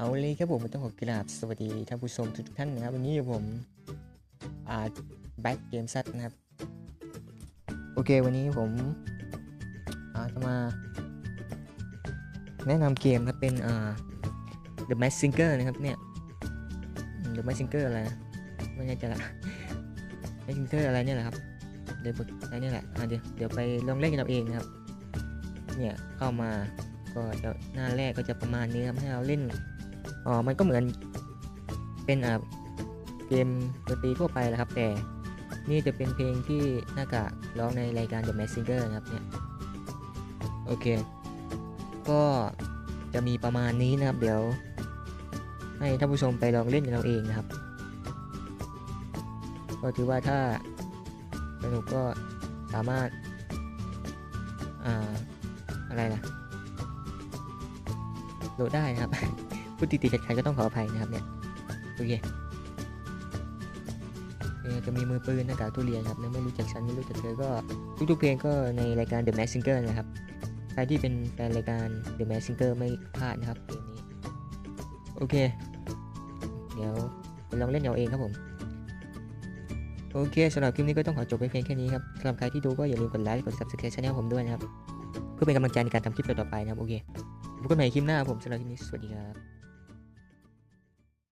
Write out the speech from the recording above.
เอาเลยครับผมต้องขอกราบสวัสดีท่านผู้ชมทุกท่านนะครับ วันนี้ผมอ่าแบ็กเกมซัดนะครับ โอเควันนี้ผมอ่าจะมา แนะนำเกมครับเป็นอ่า The m a s Singer นะครับเนี่ย The m a s Singer อะไรนะไม่แน่ใจละ m a s Singer อะไรเนี่ยแหละครับเดี๋ยวอะไรเนี่ยแหละอ่าเดี๋ยวเดี๋ยวไปลองเล่นกันเอาเองนะครับ เนี่ยเข้ามาก็จะหน้าแรกก็จะประมาณนี้ครับให้เราเล่น อ๋อ มันก็เหมือนเป็นอ่าเกมดนตรีทั่วไปแหละครับ แต่นี่จะเป็นเพลงที่หน้ากากร้องในรายการ The Mask Singer นะครับเนี่ย โอเค ก็จะมีประมาณนี้นะครับ เดี๋ยว ให้ท่านผู้ชมไปลองเล่นกันเราเองนะครับ ก็ถือว่าถ้าสนุกก็สามารถ อ่า อะไรล่ะโหลดได้นะครับ พูดติดติดขัดๆก็ต้องขออภัยนะครับเนี่ยโอเคเอ่อจะมีมือปืนหน้ากากทุเรียนครับไม่รู้จักฉันไม่รู้จักเธอก็ทุกๆเพลงก็ในรายการ The Mask Singer นะครับใครที่เป็นแฟนรายการ The Mask Singer ไม่พลาดนะครับเกมนี้โอเค เดี๋ยวไปลองเล่นเอาเองครับผมโอเคสำหรับคลิปนี้ก็ต้องขอจบไปเพียงแค่นี้ครับสำหรับใครที่ดูก็อย่าลืมกดไลค์กด subscribe channel ผมด้วยนะครับ เพื่อเป็นกำลังใจในการทำคลิปต่อไปนะครับโอเคพบกันใหม่คลิปหน้าครับผมสำหรับคลิปนี้สวัสดีครับ